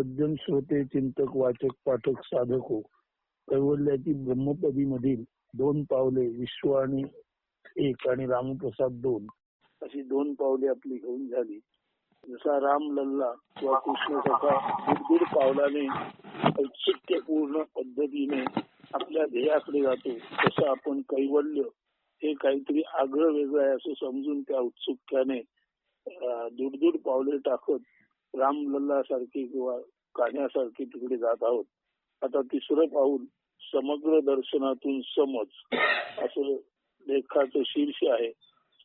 सज्जन श्रोते चिंतक वाचक पाठक साधक हो. कैवल्याची ब्रह्मपदी मधील दोन पावले विश्व आणि एक आणि रामप्रसाद दोन अशी दोन पावले आपली घेऊन झाली. जसा राम लल्ला किंवा कृष्ण सखा दीड पावलाने औत्सुक्यपूर्ण पद्धतीने आपल्या ध्येयाकडे जातो तसं आपण कैवल्य हे काहीतरी आगळं वेगळं आहे असं समजून त्या औत्सुक्याने दूर दूर पावले टाकत राम लल्ला किंवा कान्यासारखे तिकडे जात आहोत. आता तिसरं पाऊल समग्र दर्शनातून समज असं लेखाचं शीर्ष आहे.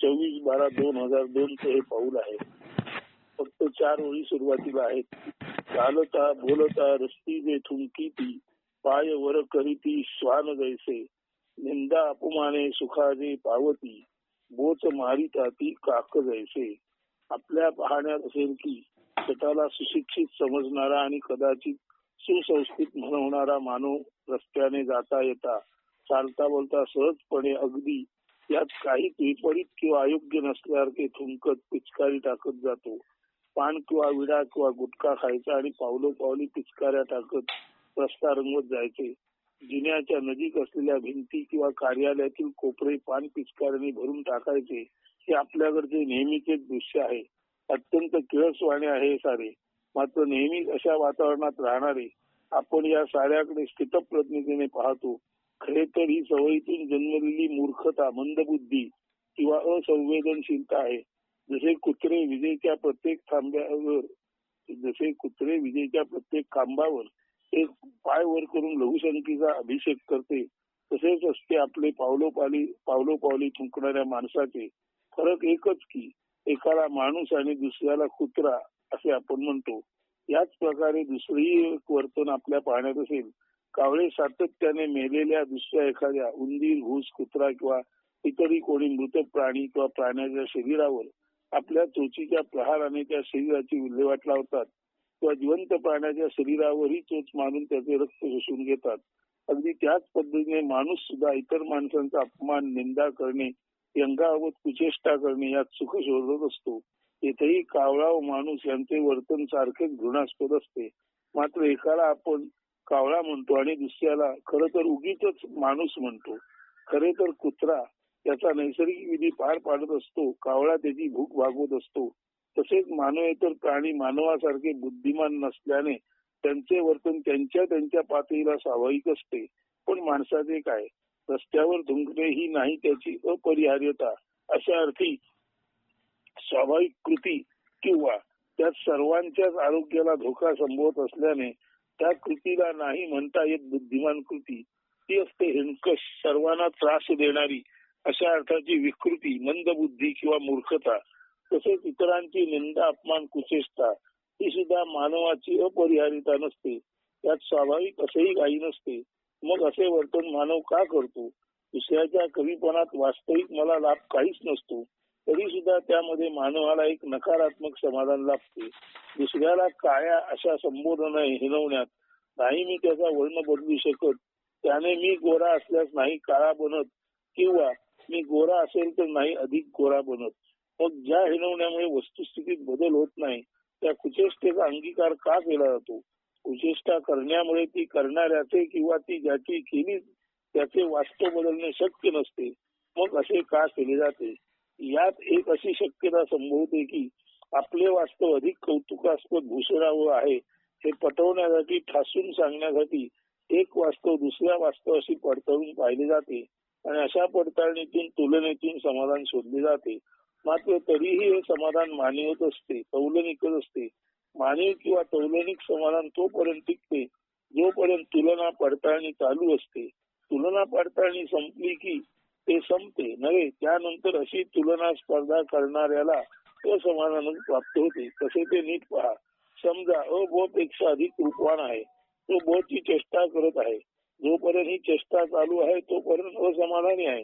चोवीस बारा दोन हजार दोन हे पाऊल आहे. फक्त चार ओळी सुरुवातीला आहेत. चालता बोलता रस्ती जे थुंकी ती पाय वर करीती श्वान जैसे. निंदा अपमाने सुखाजे पावती. बोच मारिता ती काक जैसे. आपल्या पाहण्यात असेल की स्वतःला सुशिक्षित समजणारा आणि कदाचित सुसंस्कृत म्हणवणारा मानव रस्त्याने जाता येता चालता बोलता सहजपणे अगदी यात काही विपरीत किंवा अयोग्य नसल्यासारखे थुंकत पिचकारी टाकत जातो. पान किंवा विडा किंवा गुटखा खायचा आणि पावलो पावली पिचकाऱ्या टाकत रस्ता रंगवत जायचे. जिन्याच्या नजीक असलेल्या भिंती किंवा कार्यालयातील कोपरे पान पिचकाऱ्याने भरून टाकायचे हे आपल्याकडचे नेहमीचे दृश्य आहे. अत्यंत किळसवाणे आहे सारे. मात्र नेहमी अशा वातावरणात राहणारे आपण या साऱ्याकडे स्थितप्रज्ञतेने पाहतो खरे तर ही सवयीतून जन्मलेली मूर्खता मंदबुद्धी किंवा असंवेदनशीलता आहे. जसे कुत्रे विजेच्या प्रत्येक थांब्यावर जसे कुत्रे विजेच्या प्रत्येक खांबावर एक पाय वर करून लघुशंकीचा अभिषेक करते तसेच असते आपले पावलोपाली पावलोपावली थुंकणाऱ्या माणसाचे. फरक एकच की एकाला माणूस आणि दुसऱ्याला कुत्रा असे आपण म्हणतो याच प्रकारे दुसरीही एक वर्तन आपल्या पाहण्यात असेल. कावळे सातत्याने मेलेल्या दुसऱ्या एखाद्या उंदीर घुस कुत्रा किंवा इतरही कोणी मृत प्राणी किंवा प्राण्याच्या शरीरावर आपल्या चोचीच्या प्रहाराने त्या शरीराची विल्हेवाट लावतात किंवा जिवंत प्राण्याच्या शरीरावरही चोच मारून त्याचे रक्त शोषून घेतात. अगदी त्याच पद्धतीने माणूस सुद्धा इतर माणसांचा अपमान निंदा करणे यंगावत कुचेष्टा करणे यात सुख शोधत असतो. येथेही कावळा व माणूस यांचे वर्तन सारखेच घृणास्पद असते. मात्र एकाला आपण कावळा म्हणतो आणि दुसऱ्याला खर तर उगीच माणूस म्हणतो. खरे तर कुत्रा त्याचा नैसर्गिक विधी पार पाडत असतो. कावळा त्याची भूक भागवत असतो. तसेच मानवेतर प्राणी मानवासारखे बुद्धिमान नसल्याने त्यांचे वर्तन त्यांच्या त्यांच्या पातळीला स्वाभाविक असते. पण माणसाचे काय? रस्त्यावर धुंकणे ही नाही त्याची अपरिहार्यता. अशा अर्थी स्वाभाविक कृती किंवा त्या सर्वांच्याच आरोग्याला धोका संभवत असल्याने त्या कृतीला नाही म्हणता येत बुद्धिमान कृती. ती असते हिंकश सर्वांना त्रास देणारी अशा अर्थाची विकृती मंद बुद्धी किंवा मूर्खता. तसेच इतरांची निंदा अपमान कुचेष्टा ही सुद्धा मानवाची अपरिहारिता नसते. त्यात स्वाभाविक असेही काही नसते. मग असे वर्तन मानव का करतो? दुसऱ्याच्या कवीपणात वास्तविक मला लाभ काहीच नसतो. तरी सुद्धा त्यामध्ये मानवाला एक नकारात्मक समाधान लाभते. दुसऱ्याला काळ्या अशा संबोधन हिनवण्यात नाही मी त्याचा वर्ण बदलू शकत. त्याने मी गोरा असल्यास नाही काळा बनत किंवा मी गोरा असेल तर नाही अधिक गोरा बनत. मग ज्या हिनवण्यामुळे वस्तुस्थितीत बदल होत नाही त्या कुचेष्टेचा अंगीकार का केला जातो? उचेष्टा करण्यामुळे ती करणाऱ्याचे किंवा ती ज्याची केली त्याचे वास्तव बदलणे शक्य नसते. मग असे का केले जाते? यात एक अशी शक्यता संभवते की आपले वास्तव अधिक कौतुकास्पद भूषणावं आहे हे पटवण्यासाठी ठासून सांगण्यासाठी एक वास्तव दुसऱ्या वास्तवाशी पडताळून पाहिले जाते आणि अशा पडताळणीतून तुलनेतून समाधान शोधले जाते. मात्र तरीही हे समाधान मानवत असते तौलनिकच असते. मानव किंवा तौलनिक समाधान तोपर्यंत टिकते जोपर्यंत तुलना पडताळणी चालू असते. तुलना पडताळणी संपली की ते संपते नव्हे त्यानंतर अशी तुलना स्पर्धा करणाऱ्याला असमाधान प्राप्त होते. तसे ते नीट पहा. समजा अ ब पेक्षा अधिक रूपवान आहे. तो ब ची चेष्टा करत आहे. जोपर्यंत ही चेष्टा चालू आहे तोपर्यंत असमाधानी आहे.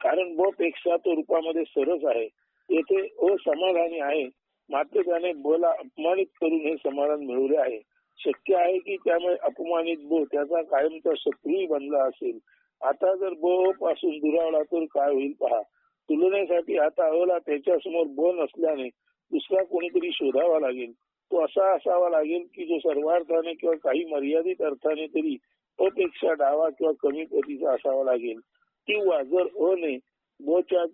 कारण ब पेक्षा तो रूपामध्ये सरस आहे. येथे असमाधानी आहे. मात्र त्याने ब अपमानित करून हे समाधान मिळवले आहे. शक्य आहे की त्यामुळे अपमानित बो त्याचा कायमचा शत्रूही बनला असेल. आता जर बो पासून दुरावला तर काय होईल पहा. तुलनेसाठी आता अला त्याच्यासमोर ब नसल्याने दुसरा कोणीतरी शोधावा लागेल. तो असा असावा लागेल की जो सर्वार्थाने किंवा काही मर्यादित अर्थाने तरी अपेक्षा डावा किंवा कमी पतीचा असावा लागेल. किंवा जर अने बच्या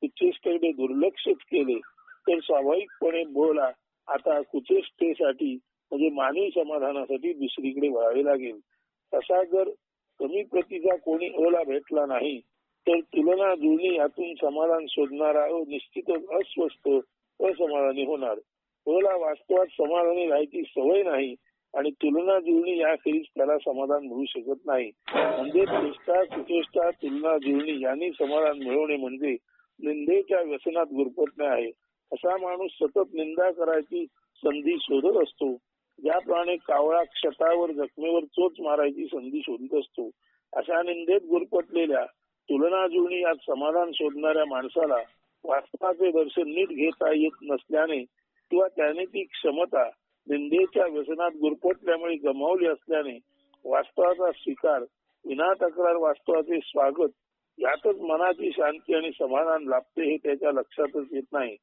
कुचेष्टेकडे दुर्लक्षित केले तर स्वाभाविकपणे बल. आता कुचेष्टेसाठी म्हणजे मानवी समाधानासाठी दुसरीकडे वळावे लागेल. तसा जर कमी प्रतीचा कोणी ओला भेटला नाही तर तुलना जुळणी यातून समाधान शोधणारा निश्चितच अस्वस्थ असमाधानी होणार. ओला वास्तवात समाधानी राहायची सवय नाही आणि तुलना जुळणी याखेरीज त्याला समाधान मिळू शकत नाही. म्हणजे चेष्टा कुचेष्टा तुलना जुळणी यांनी समाधान मिळवणे म्हणजे निंदेच्या व्यसनात गुरपटणे आहे. असा माणूस सतत निंदा करायची संधी शोधत असतो. ज्याप्रमाणे कावळा क्षतावर जखमेवर चोच मारायची संधी शोधत असतो. अशा निंदेत गुरपटलेल्या तुलना जुळणी यात समाधान शोधणाऱ्या माणसाला वास्तवाचे दर्शन नीट घेता येत नसल्याने किंवा त्याने ती क्षमता निंदेच्या व्यसनात गुरपटल्यामुळे गमावली असल्याने वास्तवाचा स्वीकार विना तक्रार वास्तवाचे स्वागत यातच मनाची शांती आणि समाधान लाभते हे त्याच्या लक्षातच येत नाही.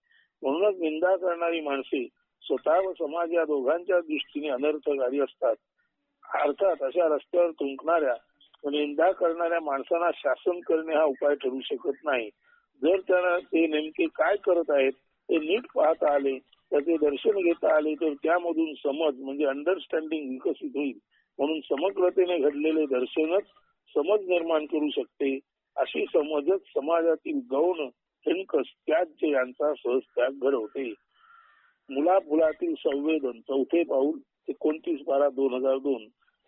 म्हणूनच निंदा करणारी माणसे स्वतः व समाज या दोघांच्या दृष्टीने अनर्थकारी असतात. अर्थात अशा रस्त्यावर तुंकणाऱ्या व निंदा करणाऱ्या माणसांना शासन करणे हा उपाय ठरू शकत नाही. जर त्यांना ते नेमके काय करत आहेत ते नीट पाहता आले त्याचे दर्शन घेता आले तर त्यामधून समज म्हणजे अंडरस्टँडिंग विकसित होईल. म्हणून समग्रतेने घडलेले दर्शनच समज निर्माण करू शकते. अशी समजच समाजातील गौण हिणकस त्याज्य यांचा सहज त्याग घडवते मुला फुलातील संवेदन चौथे पाऊल एकोणतीस बारा दोन हजार दोन.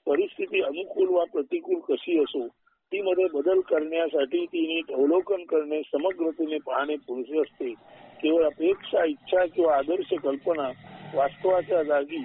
परिस्थिती अनुकूल वा प्रतिकूल कशी असो ती मध्ये बदल करण्यासाठी तिने अवलोकन करणे समग्रतेने पाहणे पुरेसे असते. केवळ अपेक्षा इच्छा किंवा आदर्श कल्पना वास्तवाच्या जागी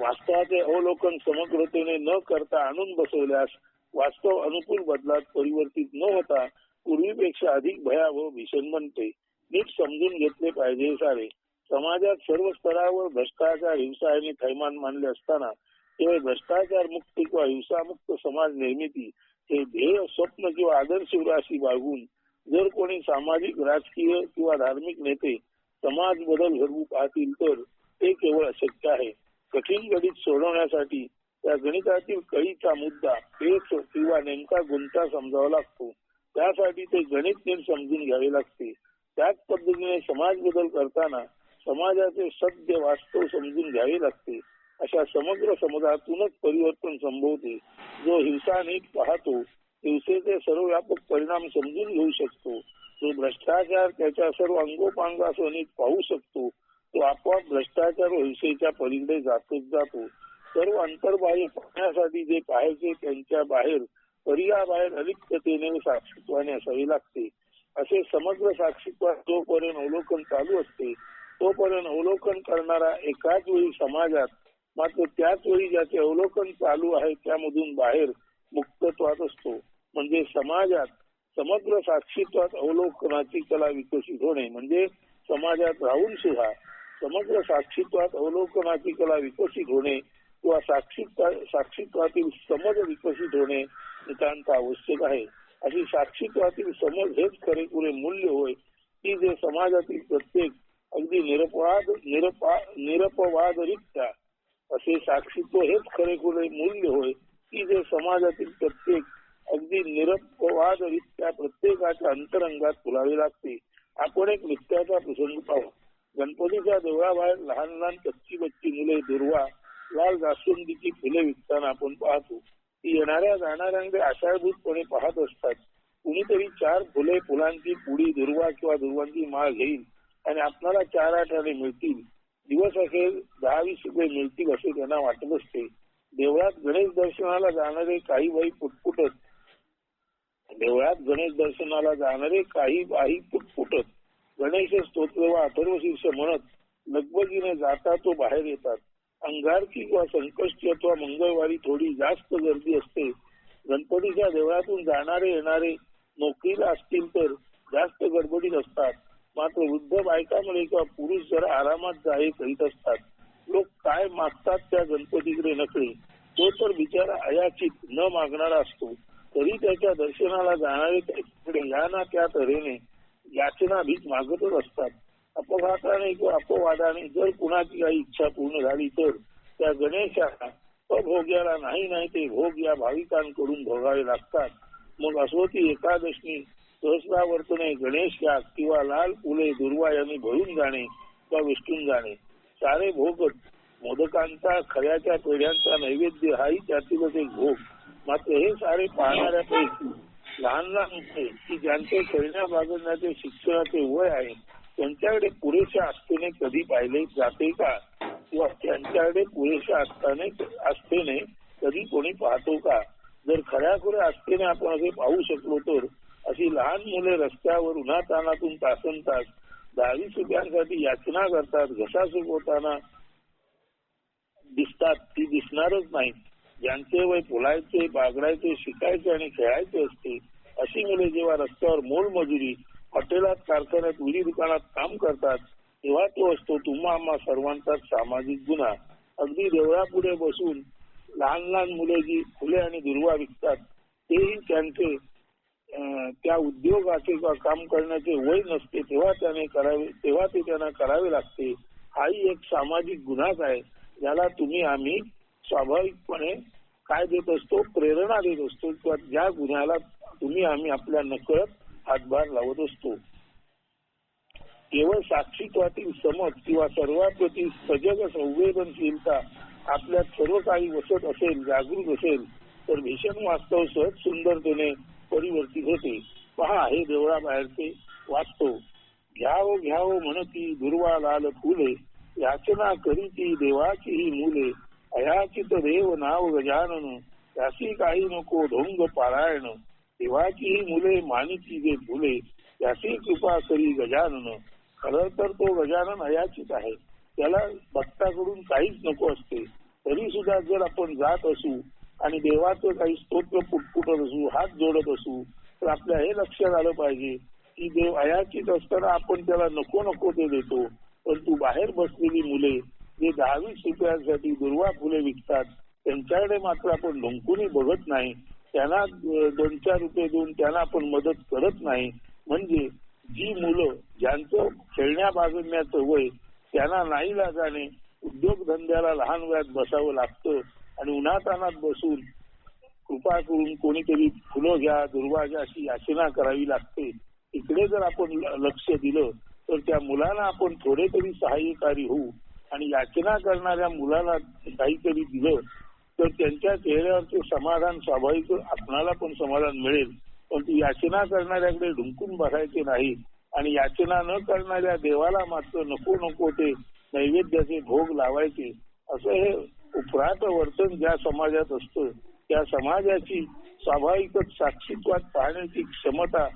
वास्तवाचे अवलोकन समग्रतेने न करता आणून बसवल्यास वास्तव अनुकूल बदलात परिवर्तित न होता पूर्वीपेक्षा अधिक भयावह भीषण बनते. नीट समजून घेतले पाहिजे सारे. समाजात सर्व स्तरावर भ्रष्टाचार हिंसा आणि थैमान मानले असताना केवळ भ्रष्टाचार मुक्त किंवा हिंसामुक्त समाज निर्मिती हे ध्येय स्वप्न किंवा आदर्श राशी बाळगून जर कोणी सामाजिक राजकीय किंवा धार्मिक नेते समाज बदल घडवू पाहतील तर ते केवळ अशक्य आहे. कठीण गणित सोडवण्यासाठी त्या गणितातील कळीचा मुद्दा पेच किंवा नेमका गुंता समजावा लागतो. त्यासाठी ते गणित नीट समजून घ्यावे लागते. त्याच पद्धतीने समाज बदल करताना समाजाचे सत्य वास्तव समजून घ्यावे लागते. अशा समग्र समाजातूनच परिवर्तन संभवते. जो हिंसा नीट पाहतो हिंसेचे सर्व व्यापक परिणाम समजून घेऊ शकतो. जो भ्रष्टाचार त्याच्या सर्व अंगोपांगासह नीट पाहू शकतो तो आपोआप भ्रष्टाचार व हिंसेच्या पलीकडे जातोच जातो. सर्व अंतर्बाह्य पाहण्यासाठी जे पाहायचे त्यांच्या बाहेर पर्याबाहेर अलिप्ततेने साक्षीत्वाने लागते. असे समग्र साक्षीत्वात जोपर्यंत अवलोकन चालू असते तोपर्यंत अवलोकन करणारा एकाच वेळी समाजात मात्र त्याच वेळी ज्याचे अवलोकन चालू आहे त्यामधून बाहेर मुक्तत्वात असतो. म्हणजे समाजात समग्र साक्षीत्वात अवलोकनाची कला विकसित होणे म्हणजे समाजात राहून सुद्धा समग्र साक्षीत्वात अवलोकनाची कला विकसित होणे किंवा साक्षी साक्षीत्वातील समज विकसित होणे नितांत आवश्यक आहे. अशी साक्षीत्वातील समज हेच खरेपुरे मूल्य होय की जे समाजातील प्रत्येक अगदी निरपवाद निरपा निरपवादरित्या असे साक्षीत्व हेच खरेखुरे मूल्य होय की जे समाजातील प्रत्येक अगदी निरपवादरित्या प्रत्येकाच्या अंतरंगात फुलावे लागते. आपण एक नृत्याचा प्रसंग पाहू. गणपतीच्या देवळाबाहेर लहान लहान कच्ची बच्ची मुले दुर्वा लाल जास्वंदीची फुले विकताना आपण पाहतो. ती येणाऱ्या जाणाऱ्यांकडे आशाळभूतपणे पाहत असतात. कुणीतरी चार फुले फुलांची पुडी दुर्वा किंवा दुर्वांची माळ घेईल आणि आपल्याला चार आठवडे मिळतील. दिवस असेल दहा वीस रुपये मिळतील असे त्यांना वाटत असते. देवळात गणेश दर्शनाला जाणारे काही बाई पुटपुटत. देवळात गणेश दर्शनाला जाणारे काही बाई पुटपुटत. गणेश स्तोत्र व अथर्व शीर्ष म्हणत लगबगीने जाता तो बाहेर येतात. अंगारकी किंवा संकष्टी अथवा मंगळवारी थोडी जास्त गर्दी असते गणपतीच्या देवळातून जाणारे येणारे नोकरीला असतील तर जास्त गडबडीत असतात. मात्र वृद्ध बायकामध्ये किंवा पुरुष जरा आरामात जाहे करीत असतात लोक काय मागतात त्या गणपतीकडे नकळे तो तर बिचारा अयाचित न मागणारा असतो. तरी त्याच्या दर्शनाला जाणारे त्याच्याकडे या ना त्या तऱ्हेने याचना भीक मागतच असतात. अपघाताने किंवा अपवादाने जर कुणाची काही इच्छा पूर्ण झाली तर त्या गणेशाला अभोग्याला नाही नाही ते भोग या भाविकांकडून भोगावे लागतात. मग असो ती एकादशी सहस्रावर्तने गणेश याग किंवा लाल फुले दुर्वा यांनी भरून जाणे किंवा विष्टून जाणे. सारे भोग मोदकांचा खऱ्याच्या पेढ्यांचा नैवेद्य हाही त्यातीलच एक भोग. मात्र हे सारे पाहणाऱ्यापैकी लहान लहान की ज्यांचे खेळण्या बागडण्याचे शिक्षणाचे वय आहे त्यांच्याकडे पुरेशा आस्थेने कधी पाहिले जाते का? किंवा त्यांच्याकडे पुरेशा आस्थाने आस्थेने कधी कोणी पाहतो का? जर खऱ्याखुऱ्या आस्थेने आपण असे पाहू शकलो तर अशी लहान मुले रस्त्यावर उन्हातानातून तासन तास दहावी रुपयांसाठी याचना करतात घसा सुकवताना दिसतात. ती दिसणारच नाही ज्यांचे वय फुलायचे बागडायचे शिकायचे आणि खेळायचे असते अशी मुले जेव्हा रस्त्यावर मोलमजुरी हॉटेलात कारखान्यात विधी दुकानात काम करतात तेव्हा तो असतो तुम्हा आम्हा सर्वांचाच सामाजिक गुन्हा. अगदी देवळापुढे बसून लहान लहान मुले जी फुले आणि दुर्वा विकतात. तेही त्यांचे त्या उद्योगाचे किंवा काम करण्याचे वय नसते तेव्हा त्याने करावे तेव्हा ते त्यांना करावे लागते. हाही एक सामाजिक गुन्हाच आहे. ज्याला तुम्ही आम्ही स्वाभाविकपणे काय देत असतो प्रेरणा देत असतो. किंवा ज्या गुन्ह्याला तुम्ही आम्ही आपल्या नकळत हातभार लावत असतो. केवळ साक्षीत्वातील समज किंवा सर्वांप्रती सजग संवेदनशीलता आपल्यात सर्व काही वसत असेल जागृत असेल तर भीषण वास्तव सहज सुंदरतेने परिवर्तित होते. पहा हे देवळाबाहेरचे वास्तव. घ्याव घ्याव म्हणती दुर्वा लाल फुले याचना करीती देवाची ही मुले अयाचित देव नाव गजानन त्याशी काही नको ढोंग पारायण. देवाची ही मुले मानिती जे फुले त्याची कृपा करी गजानन. खरं तर तो गजानन अयाचित आहे. त्याला भक्ताकडून काहीच नको असते. तरी सुद्धा जर आपण जात असू आणि देवाचं काही स्तोत्र पुटपुटत असू हात जोडत असू तर आपल्या हे लक्षात आलं पाहिजे की देव अयाचित असताना आपण त्याला नको नको ते देतो. परंतु बाहेर बसलेली मुले जे दहावीस रुपयांसाठी दुर्वा फुले विकतात त्यांच्याकडे मात्र आपण ढुंकूनही बघत नाही. त्यांना दोन चार रुपये देऊन त्यांना आपण मदत करत नाही. म्हणजे जी मुलं ज्यांचं खेळण्या बागडण्याचं वय त्यांना नाही लागाने उद्योगधंद्याला लहान वयात बसावं लागतं आणि उन्हातानात बसून कृपा करून कोणीतरी फुलं घ्या दुर्वा घ्या अशी याचना करावी लागते. इकडे जर आपण लक्ष दिलं तर त्या मुलाला आपण थोडे तरी सहाय्यकारी होऊ आणि याचना करणाऱ्या मुलाला काहीतरी दिलं तर त्यांच्या चेहऱ्यावरचे समाधान स्वाभाविक आपणाला पण समाधान मिळेल. पण ती याचना करणाऱ्याकडे ढुंकून बसायचे नाही आणि याचना न करणाऱ्या देवाला मात्र नको नको ते नैवेद्याचे भोग लावायचे. असं हे उपरात वर्तन ज्या समाजात असतं त्या समाजाची स्वाभाविकच साक्षीत्वात पाहण्याची क्षमता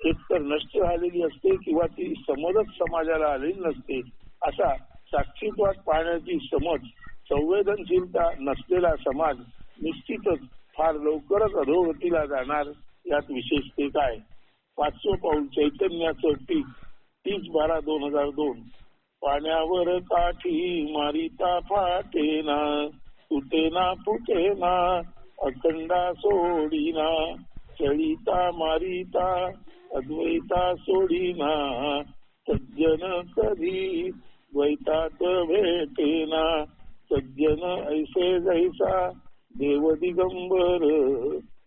एकतर नष्ट झालेली असते किंवा ती समजच समाजाला आलेली नसते. असा साक्षीत्वात पाहण्याची समज संवेदनशीलता नसलेला समाज निश्चितच फार लवकरच अधोगतीला जाणार यात विशेष ते काय पाचवं पाऊल चैतन्याचं पीक तीस बारा दोन हजार दोन. पाण्यावर काठी मारिता फाटेना तुटेना फुटेना अखंडा सोडीना चळीता मारिता अद्वैता सोडीना सज्जन कधी द्वैतात भेटेना. सज्जन ऐसे जैसा देव दिगंबर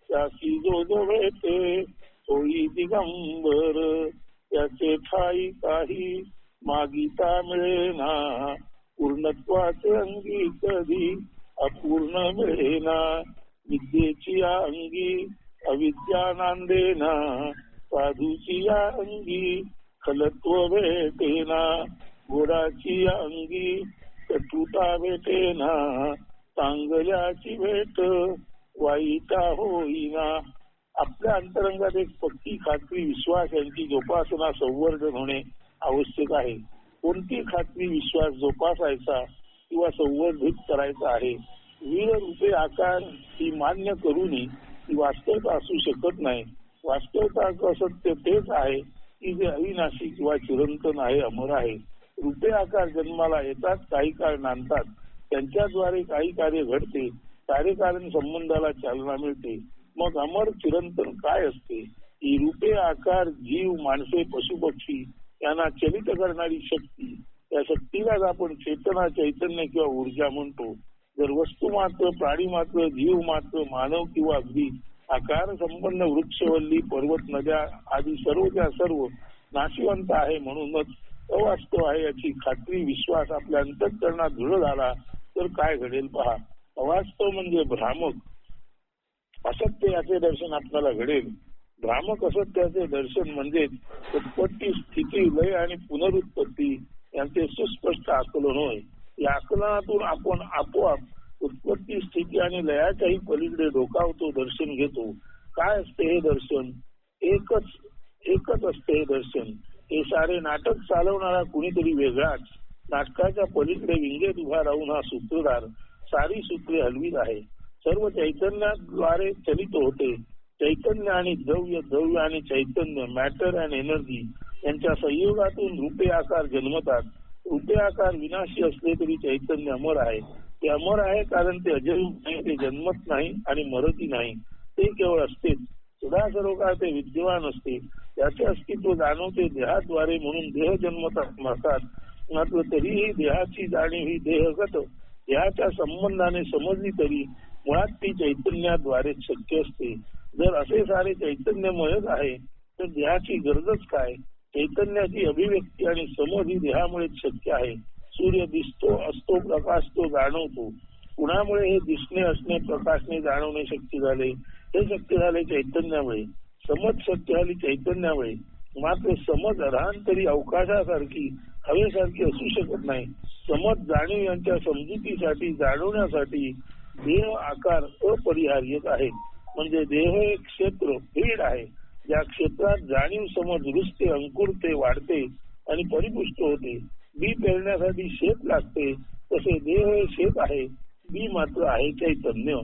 त्याची जो जो भेटे होई दिगंबर। त्याचे ठाई काही मागिता मिळेना पूर्णत्वाचे अंगी कधी अपूर्ण मिळेना विद्येची अंगी अविद्या नांदेना साधूची या अंगी खलत्व भेटेना गोडाची अंगी तुटा भेटे ना चांगल्याची भेट वाईटा होईना. आपल्या अंतरंगात एक पक्की खात्री विश्वास यांची जोपासना संवर्धन होणे आवश्यक आहे. कोणती खात्री विश्वास जोपासायचा किंवा संवर्धित करायचा आहे? वीर रूपे आकार ही मान्य करूनही ती वास्तवता असू शकत नाही. वास्तवता असत्य तेच आहे की जे अविनाशी किंवा चिरंतन आहे अमर आहे. रूपे आकार जन्माला येतात काही काळ नांदतात. त्यांच्याद्वारे काही कार्य घडते कार्यकारण संबंधाला चालना मिळते. मग अमर चिरंतन काय असते? ही रूपे आकार जीव माणसे पशुपक्षी यांना चलित करणारी शक्ती. त्या शक्तीलाच आपण चेतना चैतन्य किंवा ऊर्जा म्हणतो. जर वस्तू मात्र प्राणी मात्र जीव मात्र मानव किंवा अगदी आकार संपन्न वृक्षवल्ली पर्वत नद्या आदी सर्व त्या सर्व नाशिवंत आहे म्हणूनच अवास्तव आहे याची खात्री विश्वास आपल्या अंतकरणात दृढ झाला तर काय घडेल पहा. अवास्तव म्हणजे भ्रामक. असत्य याचे दर्शन आपल्याला घडेल. भ्रामक असत्याचे दर्शन म्हणजे उत्पत्ती स्थिती लय आणि पुनरुत्पत्ती यांचे सुस्पष्ट आकलन होय. या आकलनातून आपण आपोआप उत्पत्ती स्थिती आणि लयाच्याही पलीकडे डोकावतो दर्शन घेतो. काय असते हे दर्शन? एकच एकच असते हे दर्शन. हे सारे नाटक चालवणारा कुणीतरी वेगळाच. नाटकाच्या पलीकडे विंगेत उभा राहून हा सूत्रधार सारी सूत्रे हलवीत आहे. सर्व चैतन्याद्वारे चलित होते. चैतन्य आणि द्रव्य द्रव्य आणि चैतन्य मॅटर अँड एनर्जी यांच्या संयोगातून रूपे आकार जन्मतात. रूपे आकार विनाशी असले तरी चैतन्य अमर आहे. ते अमर आहे कारण ते अजय नाही ते जन्मत नाही आणि मरती नाही. ते केवळ असतेच. सदा सर्वकाळ ते विद्यमान असते. त्याचे अस्तित्व जाणवते देहाद्वारे म्हणून देह जन्मतात मरतात मात्र तरीही देहाची जाणीव ही देहगत. देहाच्या संबंधाने समजली तरी मुळात ती चैतन्याद्वारे शक्य असते. जर असे सारे चैतन्यमयच आहे तर देहाची गरजच काय? चैतन्याची अभिव्यक्ती आणि समज ही देहामुळेच शक्य आहे. सूर्य दिसतो असतो प्रकाशतो जाणवतो. कुणामुळे हे दिसणे असणे प्रकाशने जाणवणे शक्य झाले? हे शक्य झाले चैतन्यामुळे. समज सत्य आली चैतन्यामुळे. मात्र समज तरी अवकाशासारखी हवेसारखी असू शकत नाही. समज जाणीव यांच्या समजुतीसाठी जाणवण्यासाठी देह आकार अपरिहार्यच आहे. म्हणजे देह एक क्षेत्र फील्ड आहे. या क्षेत्रात जाणीव समज रुजते अंकुरते वाढते आणि परिपुष्ट होते. बी पेरण्यासाठी शेत लागते. तसे देह हे शेत आहे. बी मात्र आहे चैतन्य.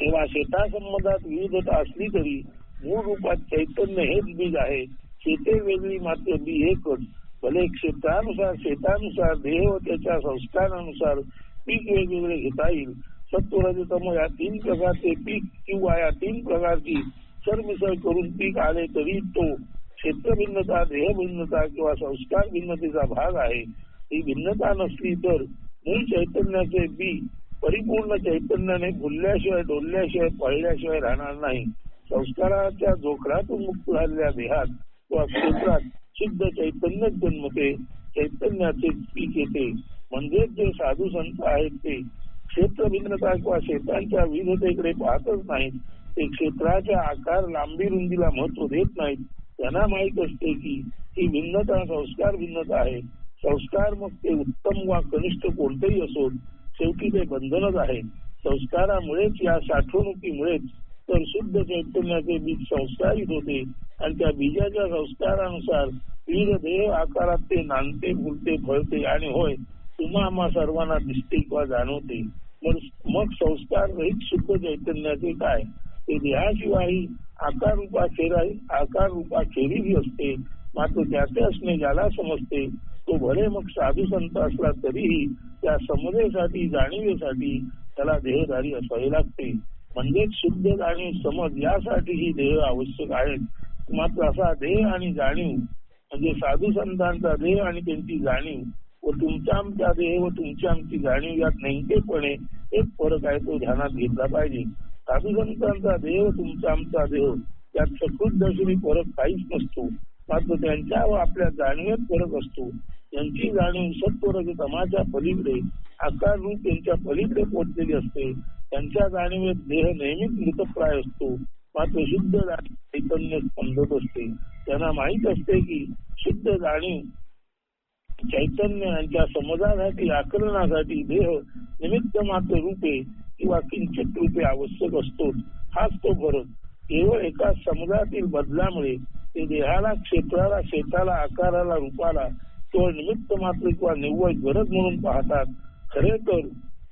तेव्हा शेतासंबंधात विविधता असली तरी मूळ रूपात चैतन्य हेच बीज आहे. शेते वेगळी मात्र बी एकच. भले क्षेत्रानुसार शेतानुसार देह व त्याच्या संस्कारानुसार पीक वेगवेगळे घेता येईल. सत्वरजतम या तीन प्रकारचे पीक किंवा या तीन प्रकारची सरमिसळ करून पीक आले तरी तो क्षेत्र भिन्नता देह भिन्नता किंवा संस्कार भिन्नतेचा भाग आहे. ही भिन्नता नसली तर मूळ चैतन्याचे बी परिपूर्ण चैतन्याने भुलल्याशिवाय डोलल्याशिवाय पळल्याशिवाय राहणार नाही. संस्काराच्या जोखडातून मुक्त झालेल्या देहात किंवा क्षेत्रात शुद्ध चैतन्य जन्मते चैतन्याचे पीक येते. म्हणजेच जे साधू संत आहेत ते क्षेत्र भिन्नता किंवा क्षेत्रांच्या विविधतेकडे पाहतच नाहीत. ते क्षेत्राच्या आकार लांबी रुंदीला महत्त्व देत नाहीत. त्यांना माहीत असते की ही भिन्नता संस्कार भिन्नता आहे. संस्कार मग ते उत्तम वा कनिष्ठ कोणतेही असोत शेवटी ते बंधनच आहे संस्कारामुळेच या साठवणुकीमुळेच तर शुद्ध चैतन्याचे बीज संस्कारित होते आणि त्या बीजाच्या संस्कारानुसार विविध देह आकारात ते नांदते फुलते फळते आणि होय तुम्हा आम्हा सर्वांना दिसते किंवा जाणवते. मग संस्कार रहित शुद्ध चैतन्याचे काय? ते देहाशिवाय आकार रूपा आकार रूपा खेरीही असते. मात्र त्याचे असणे ज्याला समजते तो भले मग साधू संत असला तरीही त्या समजेसाठी जाणीवेसाठी त्याला देहधारी असावे लागते. म्हणजेच शुद्ध जाणीव समज यासाठी ही देह आवश्यक आहेत. मात्र असा देह आणि जाणीव म्हणजे साधू संतांचा देह आणि त्यांची जाणीव व तुमच्या आमच्या देह व तुमच्या आमची जाणीव यात नेमकेपणे एक फरक आहे तो ध्यानात घेतला पाहिजे. साधू संतांचा देह व तुमचा आमचा देह यात सकृत दर्शनी फरक काहीच नसतो. मात्र त्यांच्या व आपल्या जाणीवेत फरक असतो. यांची जाणीव सत्वरज तमाच्या पलीकडे आकार रूप यांच्या पलीकडे पोचलेली असते. त्यांच्या जाणीवेत देह नेहमीच मृतप्राय असतो. मात्र शुद्ध जाणीव चैतन्य समजत असते. त्यांना माहीत असते की शुद्ध जाणीव चैतन्य यांच्या समजासाठी आकलनासाठी देह निमित्त मात्र रूपे किंवा किंचित रूपे आवश्यक असतो. हाच तो फरक. केवळ एका समजातील बदलामुळे ते देहाला क्षेत्राला शेताला आकाराला रूपाला किंवा निमित्त मात्र किंवा निव्वळ गरज म्हणून पाहतात. खरे तर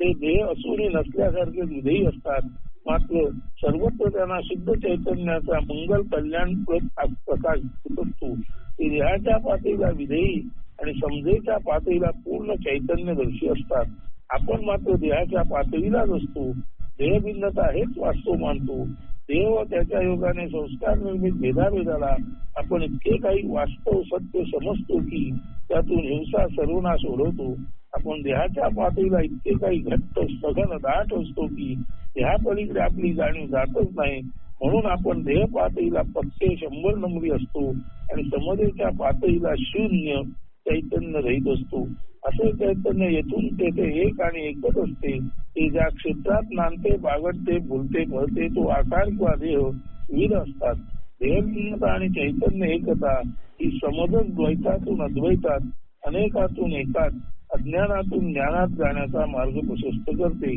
ते देह असूनही नसल्यासारखे विधेयी असतात. मात्र सर्वत्र त्यांना शुद्ध चैतन्याचा मंगल कल्याणप्रद प्रकाश असतो. देहाच्या पातळीला विधेयी आणि समजेच्या पातळीला पूर्ण चैतन्यदर्शी असतात. आपण मात्र देहाच्या पातळीलाच असतो. देहभिन्नता हेच वास्तव मानतो. देव त्याच्या योगाने संस्कार निर्मित भेदाभेदाला आपण इतके काही वास्तव सत्य समजतो की त्यातून हिंसा सर्वनाश ओढवतो आपण देहाच्या पातळीला इतके काही घट्ट सघन दाट असतो की देहा पलीकडे आपली जाणीव जातच नाही. म्हणून आपण देह पातळीला पक्के शंभर नंबरी असतो आणि समजेच्या पातळीला शून्य चैतन्य रहित असतो. असं चैतन्य येथून तेथे एक आणि एकच असते. ते ज्या क्षेत्रात नांदते बागडते भुलते पळते तो आकार किंवा देह विविध असतात. देहभिन्नता आणि चैतन्य एकता ही समजच द्वैतातून अद्वैतात अनेकातून एकात अज्ञानातून ज्ञानात जाण्याचा मार्ग प्रशस्त करते.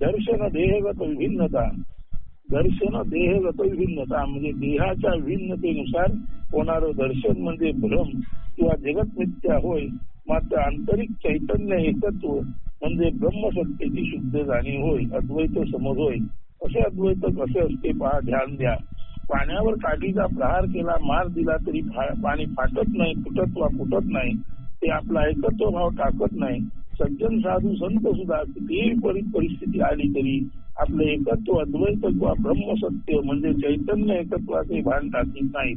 दर्शन देहगत विभिन्नता. दर्शन देहगत विभिन्नता म्हणजे देहाच्या भिन्नतेनुसार होणारं दर्शन म्हणजे भ्रम किंवा जगत मिथ्या होय मात्र आंतरिक चैतन्य एकत्व म्हणजे ब्रह्मसत्तेची शुद्ध जाणीव होय अद्वैत समज होय. असे अद्वैत कसे असते पहा ध्यान द्या. पाण्यावर काठीचा प्रहार केला मार दिला तरी पाणी फाटत नाही फुटत वा फुटत नाही. ते आपला एकत्व भाव टाकत नाही. सज्जन साधू संत सुद्धा कितीही परिस्थिती आली तरी आपले एकत्व अद्वैत किंवा ब्रह्मसत्य म्हणजे चैतन्य एकत्वाचे भान टाकीत नाही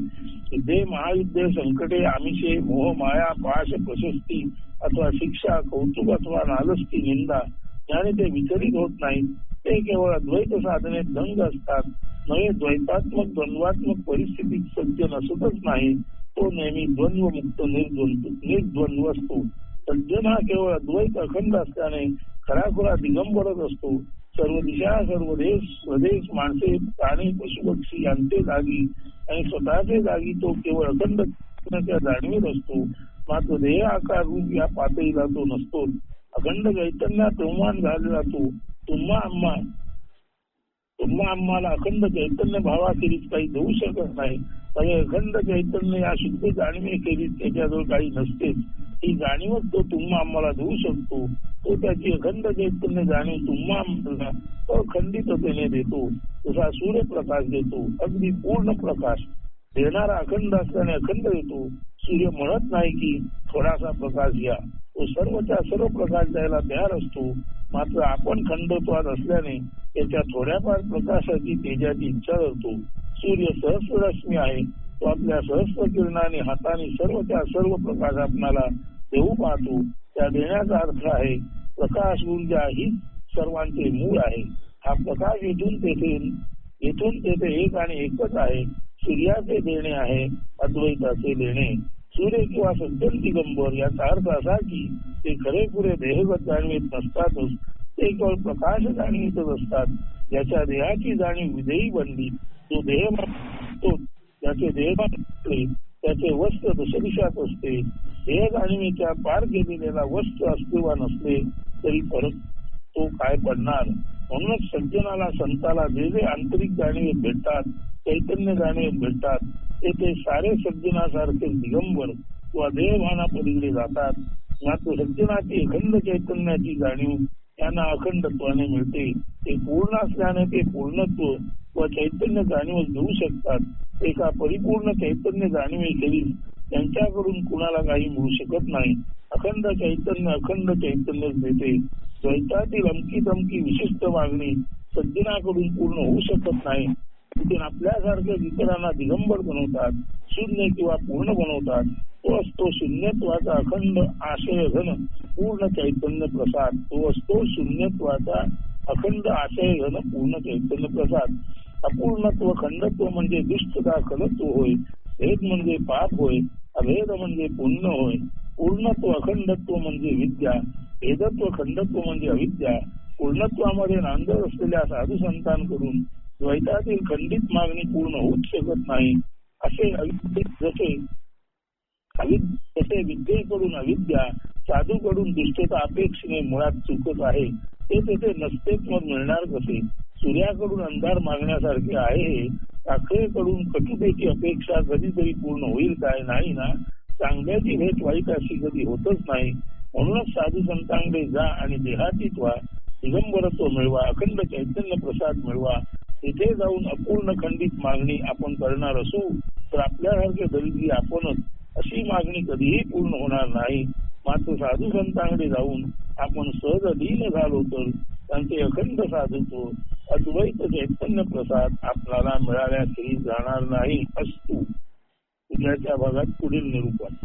जे महायुद्ध संकटे आमिषे मोह माया पाश प्रशस्ती अथवा शिक्षा कौतुक अथवा नालस्ती निंदा ज्याने ते विचलित होत नाही ते केवळ अद्वैत साधने दंग असतात. नवे द्वैतात्मक द्वंद्वात्मक परिस्थितीत सज्ज नसतच नाही. तो नेहमी द्वंद्व मुक्त निर्द्वंद निर्द्वंद्व असतो सज्जन हा केवळ अद्वैत अखंड असल्याने खराखुरा दिगंबरच असतो. सर्व दिशा सर्व देश स्वदेश माणसे प्राणी पशुपक्षी यांचे जागी आणि स्वतःचे जागी तो केवळ अखंड जाणवीत असतो. मात्र देह आकार रूप या पातळीला तो नसतो. अखंड चैतन्यात तेव्हान झालेला तो. तुम्हा आम्हा तुम्हा आम्हाला अखंड चैतन्य भावाखेरीज काही देऊ शकत नाही. म्हणजे अखंड चैतन्य या शुद्ध जाणीवेखेरीज त्याच्याजवळ काही नसतेच. ही जाणीवच तो तुम्हा आम्हाला देऊ शकतो. तो त्याची अखंड चैतन्य जाणीव तुम्हा आम्हाला अखंडिततेने देतो. जसा सूर्यप्रकाश देतो. अगदी पूर्ण प्रकाश. देणारा अखंड असल्याने अखंड येतो. सूर्य म्हणत नाही की थोडासा प्रकाश घ्या. तो सर्वच्या सर्व प्रकाश द्यायला तयार असतो. मात्र आपण खंडत्वात असल्याने त्याच्या थोड्याफार प्रकाशाची तेजाची इच्छा करतो. सूर्य सहस्र रश्मी आहे. तो आपल्या सहस्र किरणाने हाताने सर्वच्या सर्व प्रकाश आपणाला देऊ पाहतो. त्या देण्याचा अर्थ आहे प्रकाश ऊर्जा हीच सर्वांचे मूळ आहे. हा प्रकाश इथून तेथे इथून तेथे एक आणि एकच आहे. सूर्याचे देणे आहे अद्वैताचे देणे. सूर्य किंवा सज्जन दिगंबर याचा अर्थ असा की ते खरेखुरे देहगत जाणवीत नसतातच ते केवळ प्रकाश जाणवीतच असतात. ज्याच्या देहाची जाणीव विधेयी बनली. जो देह तो त्याचे देह त्याचे वस्त्र दशदिशात असते. देह जाणीवेच्या पार गेलेल्या वस्त्र असते वा नसले तरी परत तो काय पडणार? म्हणूनच सज्जनाला संताला जे जे आंतरिक जाणीव भेटतात चैतन्य जाणे भेटतात ते सारे सज्जनासारखे दिगंबर किंवा देहभाना पलीकडे जातात. मात्र सज्जनाची अखंड चैतन्याची जाणीव त्यांना अखंडत्वाने मिळते. ते पूर्ण असल्याने ते पूर्णत्व व चैतन्य जाणीव घेऊ शकतात. एका परिपूर्ण चैतन्य जाणीवेखेरीज त्यांच्याकडून कुणाला काही मिळू शकत नाही. अखंड चैतन्य अखंड चैतन्य देते. द्वैतातील अमकी तमकी विशिष्ट मागणी सज्जनाकडून पूर्ण होऊ शकत नाही. तिथून आपल्यासारख्या इतरांना दिगंबर बनवतात शून्य किंवा पूर्ण बनवतात तो असतो शून्यत्वाचा अखंड आशय घन पूर्ण चैतन्य प्रसाद. तो असतो शून्यत्वाचा अखंड आशय घन पूर्ण चैतन्य प्रसाद. अपूर्णत्व खंडत्व म्हणजे दुष्टता खलत्व होय. भेद म्हणजे पाप होय. अभेद म्हणजे पुण्य होय. पूर्णत्व अखंडत्व म्हणजे विद्या. भेदत्व खंडत्व म्हणजे अविद्या. पूर्णत्वामध्ये नांदर असलेल्या साधू संतांकडून द्वैतातील खंडित मागणी पूर्ण होऊच शकत नाही असे जसे तसे विद्येकडून अविद्या साधूकडून दुष्टता अपेक्षेने मुळात चुकत आहे ते तेथे नसतेच मग मिळणार कसे? सूर्याकडून अंधार मागण्यासारखे आहे साखरेकडून कटुतेची अपेक्षा कधीतरी पूर्ण होईल काय नाही ना? चांगल्याची भेट वाईट अशी कधी होतच नाही. म्हणूनच साधू संतांकडे जा आणि देहातीत व्हा दिगंबरत्व मिळवा अखंड चैतन्य प्रसाद मिळवा तिथे जाऊन अपूर्ण खंडित मागणी आपण करणार असू तर आपल्यासारखे दरिद्री आपणच अशी मागणी कधीही पूर्ण होणार नाही. मात्र साधू संतांकडे जाऊन आपण सहज लीन झालो तर त्यांचे अखंड साधुत्व अद्वैत चैतन्य प्रसाद आपल्याला मिळाल्याखेरी जाणार नाही असतो. उद्याच्या भागात पुढील निरूपण.